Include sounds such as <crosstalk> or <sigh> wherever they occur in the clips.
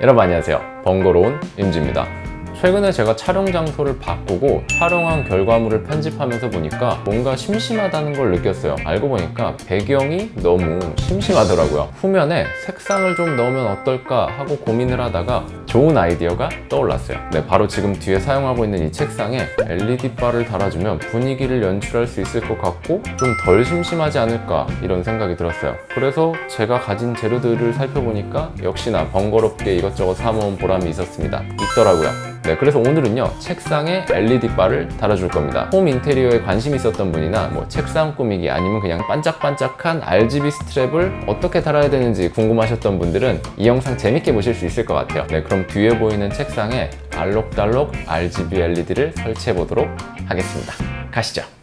여러분 안녕하세요. 번거로운 임지입니다. 최근에 제가 촬영 장소를 바꾸고 촬영한 결과물을 편집하면서 보니까 뭔가 심심하다는 걸 느꼈어요. 알고 보니까 배경이 너무 심심하더라고요. 후면에 색상을 좀 넣으면 어떨까 하고 고민을 하다가 좋은 아이디어가 떠올랐어요. 네, 바로 지금 뒤에 사용하고 있는 이 책상에 LED 바를 달아주면 분위기를 연출할 수 있을 것 같고 좀 덜 심심하지 않을까 이런 생각이 들었어요. 그래서 제가 가진 재료들을 살펴보니까 역시나 번거롭게 이것저것 사모은 보람이 있었습니다. 있더라고요. 네, 그래서 오늘은요 책상에 LED 바를 달아줄 겁니다. 홈 인테리어에 관심 있었던 분이나 뭐 책상 꾸미기 아니면 그냥 반짝반짝한 RGB 스트랩을 어떻게 달아야 되는지 궁금하셨던 분들은 이 영상 재밌게 보실 수 있을 것 같아요. 네, 그럼 뒤에 보이는 책상에 알록달록 RGB LED를 설치해 보도록 하겠습니다. 가시죠.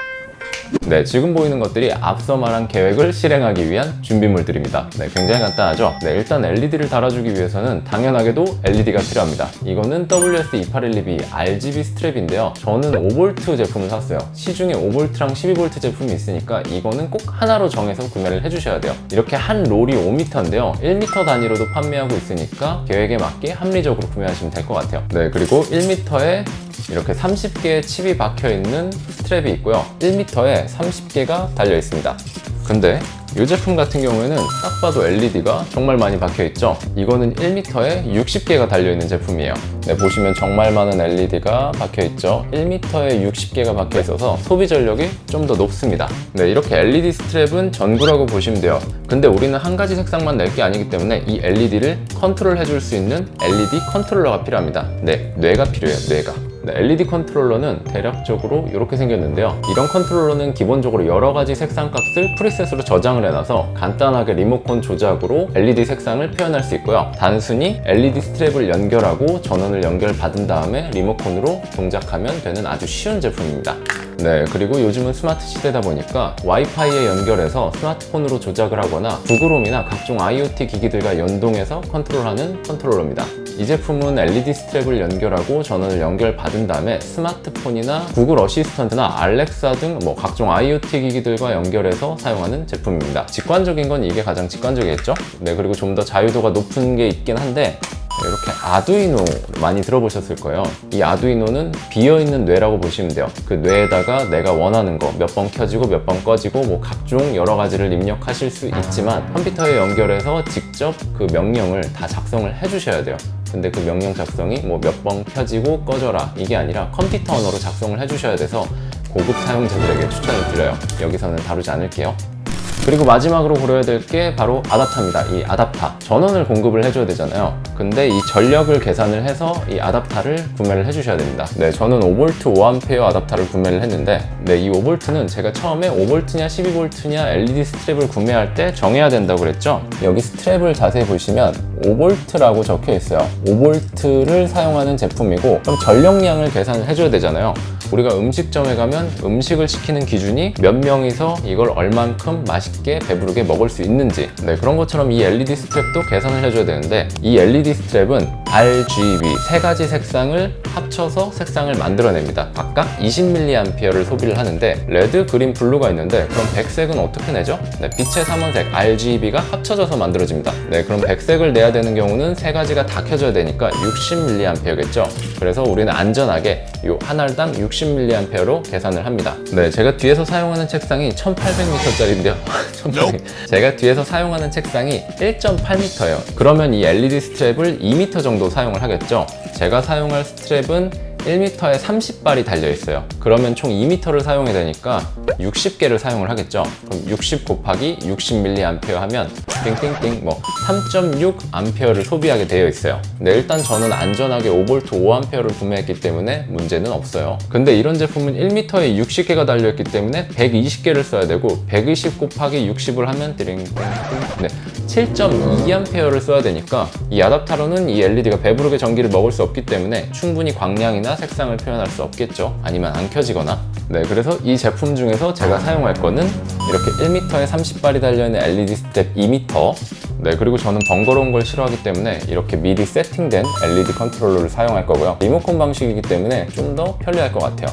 네, 지금 보이는 것들이 앞서 말한 계획을 실행하기 위한 준비물들입니다. 네, 굉장히 간단하죠? 네, 일단 LED를 달아주기 위해서는 당연하게도 LED가 필요합니다. 이거는 WS2812B RGB 스트랩인데요. 저는 5V 제품을 샀어요. 시중에 5V랑 12V 제품이 있으니까 이거는 꼭 하나로 정해서 구매를 해주셔야 돼요. 이렇게 한 롤이 5m인데요. 1m 단위로도 판매하고 있으니까 계획에 맞게 합리적으로 구매하시면 될 것 같아요. 네, 그리고 1m에 이렇게 30개의 칩이 박혀 있는 스트랩이 있고요. 1m에 30개가 달려 있습니다. 근데 이 제품 같은 경우에는 딱 봐도 LED가 정말 많이 박혀 있죠. 이거는 1m에 60개가 달려 있는 제품이에요. 네, 보시면 정말 많은 LED가 박혀 있죠. 1m에 60개가 박혀 있어서 소비 전력이 좀 더 높습니다. 네, 이렇게 LED 스트랩은 전구라고 보시면 돼요. 근데 우리는 한 가지 색상만 낼 게 아니기 때문에 이 LED를 컨트롤 해줄 수 있는 LED 컨트롤러가 필요합니다. 네, 뇌가 필요해요, 뇌가. 네, LED 컨트롤러는 대략적으로 이렇게 생겼는데요. 이런 컨트롤러는 기본적으로 여러 가지 색상 값을 프리셋으로 저장을 해놔서 간단하게 리모컨 조작으로 LED 색상을 표현할 수 있고요. 단순히 LED 스트랩을 연결하고 전원을 연결받은 다음에 리모컨으로 동작하면 되는 아주 쉬운 제품입니다. 네, 그리고 요즘은 스마트 시대다 보니까 와이파이에 연결해서 스마트폰으로 조작을 하거나 구글홈이나 각종 IoT 기기들과 연동해서 컨트롤하는 컨트롤러입니다. 이 제품은 LED 스트랩을 연결하고 전원을 연결받은 다음에 스마트폰이나 구글 어시스턴트나 알렉사 등 뭐 각종 IoT 기기들과 연결해서 사용하는 제품입니다. 직관적인 건 이게 가장 직관적이겠죠? 네, 그리고 좀 더 자유도가 높은 게 있긴 한데 이렇게 아두이노 많이 들어보셨을 거예요. 이 아두이노는 비어있는 뇌라고 보시면 돼요. 그 뇌에다가 내가 원하는 거 몇 번 켜지고 몇 번 꺼지고 뭐 각종 여러 가지를 입력하실 수 있지만 컴퓨터에 연결해서 직접 그 명령을 다 작성을 해주셔야 돼요. 근데 그 명령 작성이 뭐 몇 번 켜지고 꺼져라 이게 아니라 컴퓨터 언어로 작성을 해주셔야 돼서 고급 사용자들에게 추천을 드려요. 여기서는 다루지 않을게요. 그리고 마지막으로 고려해야 될 게 바로 아답타입니다. 이 아답타. 전원을 공급을 해줘야 되잖아요. 근데 이 전력을 계산을 해서 이 아답타를 구매를 해주셔야 됩니다. 네, 저는 5V 5A 아답타를 구매를 했는데, 네, 이 5V는 제가 처음에 5V냐 12V냐 LED 스트랩을 구매할 때 정해야 된다고 그랬죠? 여기 스트랩을 자세히 보시면 5V라고 적혀 있어요. 5V를 사용하는 제품이고, 그럼 전력량을 계산을 해줘야 되잖아요. 우리가 음식점에 가면 음식을 시키는 기준이 몇 명이서 이걸 얼만큼 맛있게 배부르게 먹을 수 있는지. 네, 그런 것처럼 이 LED 스트랩도 계산을 해줘야 되는데 이 LED 스트랩은 RGB 세 가지 색상을 합쳐서 색상을 만들어냅니다. 각각 20mA를 소비를 하는데 레드, 그린, 블루가 있는데 그럼 백색은 어떻게 내죠? 네, 빛의 삼원색 RGB가 합쳐져서 만들어집니다. 네, 그럼 백색을 내야 되는 경우는 세 가지가 다 켜져야 되니까 60mA겠죠. 그래서 우리는 안전하게 요한 알당 60mA로 계산을 합니다. 네, 제가 뒤에서 사용하는 책상이 1800m짜리인데요. 1800. <laughs> 제가 뒤에서 사용하는 책상이 1.8m예요. 그러면 이 LED 스트랩을 2m 정도 사용을 하겠죠. 제가 사용할 스트랩은 1m에 30발이 달려 있어요. 그러면 총 2m를 사용해야 되니까 60개를 사용을 하겠죠. 그럼 60 곱하기 60mA 하면 띵띵띵 뭐 3.6A를 소비하게 되어 있어요. 근데 일단 저는 안전하게 5V 5A를 구매했기 때문에 문제는 없어요. 근데 이런 제품은 1m에 60개가 달려 있기 때문에 120개를 써야 되고 120 곱하기 60을 하면 띵띵띵 네. 7.2A를 써야 되니까 이 아답타로는 이 LED가 배부르게 전기를 먹을 수 없기 때문에 충분히 광량이나 색상을 표현할 수 없겠죠. 아니면 안 켜지거나. 네, 그래서 이 제품 중에서 제가 사용할 거는 이렇게 1m에 30발이 달려있는 LED 스텝 2m 네, 그리고 저는 번거로운 걸 싫어하기 때문에 이렇게 미리 세팅된 LED 컨트롤러를 사용할 거고요. 리모컨 방식이기 때문에 좀 더 편리할 것 같아요.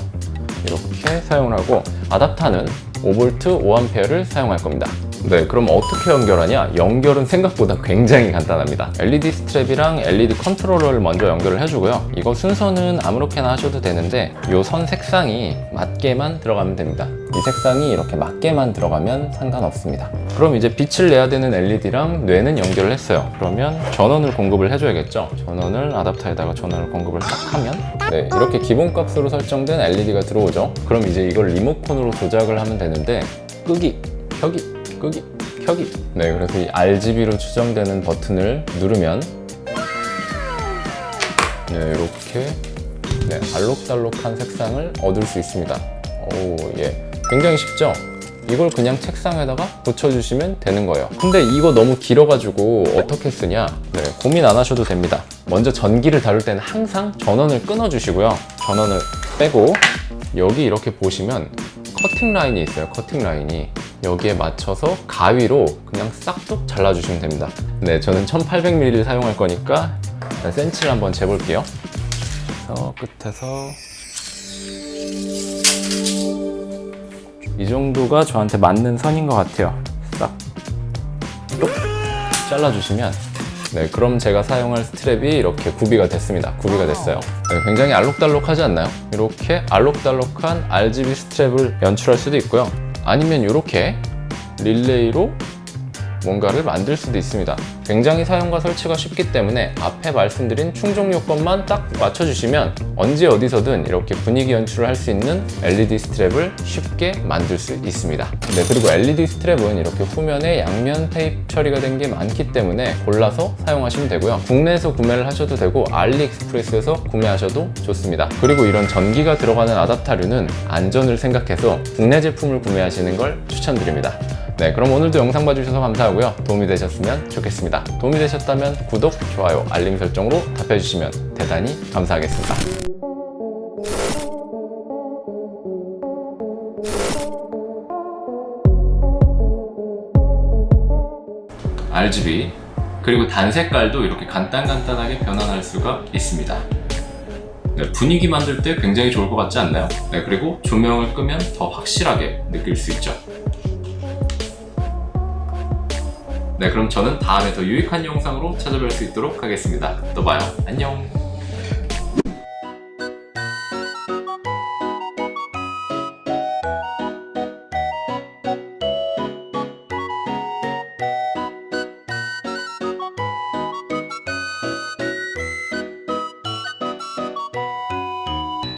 이렇게 사용을 하고 아답터는 5V 5A를 사용할 겁니다. 네, 그럼 어떻게 연결하냐? 연결은 생각보다 굉장히 간단합니다. LED 스트랩이랑 LED 컨트롤러를 먼저 연결을 해주고요. 이거 순서는 아무렇게나 하셔도 되는데 이 선 색상이 맞게만 들어가면 됩니다. 이 색상이 이렇게 맞게만 들어가면 상관없습니다. 그럼 이제 빛을 내야 되는 LED랑 뇌는 연결을 했어요. 그러면 전원을 공급을 해줘야겠죠? 전원을 아답터에다가 전원을 공급을 딱 하면 네, 이렇게 기본값으로 설정된 LED가 들어오죠. 그럼 이제 이걸 리모컨으로 조작을 하면 되는 데 끄기, 켜기, 끄기, 켜기. 네, 그래서 이 RGB로 추정되는 버튼을 누르면 네, 이렇게 네, 알록달록한 색상을 얻을 수 있습니다. 오, 예. 굉장히 쉽죠? 이걸 그냥 책상에다가 붙여주시면 되는 거예요. 근데 이거 너무 길어가지고 어떻게 쓰냐? 네, 고민 안 하셔도 됩니다. 먼저 전기를 다룰 때는 항상 전원을 끊어주시고요. 전원을 빼고 여기 이렇게 보시면 커팅 라인이 있어요. 커팅 라인이. 여기에 맞춰서 가위로 그냥 싹둑 잘라주시면 됩니다. 네, 저는 1800ml 사용할 거니까 센치를 한번 재볼게요. 그래서 끝에서 이 정도가 저한테 맞는 선인 것 같아요. 싹뚝 잘라주시면 네, 그럼 제가 사용할 스트랩이 이렇게 구비가 됐습니다. 구비가 됐어요. 네, 굉장히 알록달록하지 않나요? 이렇게 알록달록한 RGB 스트랩을 연출할 수도 있고요. 아니면 이렇게 릴레이로 뭔가를 만들 수도 있습니다. 굉장히 사용과 설치가 쉽기 때문에 앞에 말씀드린 충족 요건만 딱 맞춰주시면 언제 어디서든 이렇게 분위기 연출을 할 수 있는 LED 스트랩을 쉽게 만들 수 있습니다. 네, 그리고 LED 스트랩은 이렇게 후면에 양면 테이프 처리가 된 게 많기 때문에 골라서 사용하시면 되고요. 국내에서 구매를 하셔도 되고 알리익스프레스에서 구매하셔도 좋습니다. 그리고 이런 전기가 들어가는 아답타류는 안전을 생각해서 국내 제품을 구매하시는 걸 추천드립니다. 네, 그럼 오늘도 영상 봐주셔서 감사하고요. 도움이 되셨으면 좋겠습니다. 도움이 되셨다면 구독, 좋아요, 알림 설정으로 답해주시면 대단히 감사하겠습니다. RGB 그리고 단 색깔도 이렇게 간단간단하게 변환할 수가 있습니다. 네, 분위기 만들 때 굉장히 좋을 것 같지 않나요? 네, 그리고 조명을 끄면 더 확실하게 느낄 수 있죠. 네, 그럼 저는 다음에 더 유익한 영상으로 찾아뵐 수 있도록 하겠습니다. 또 봐요. 안녕.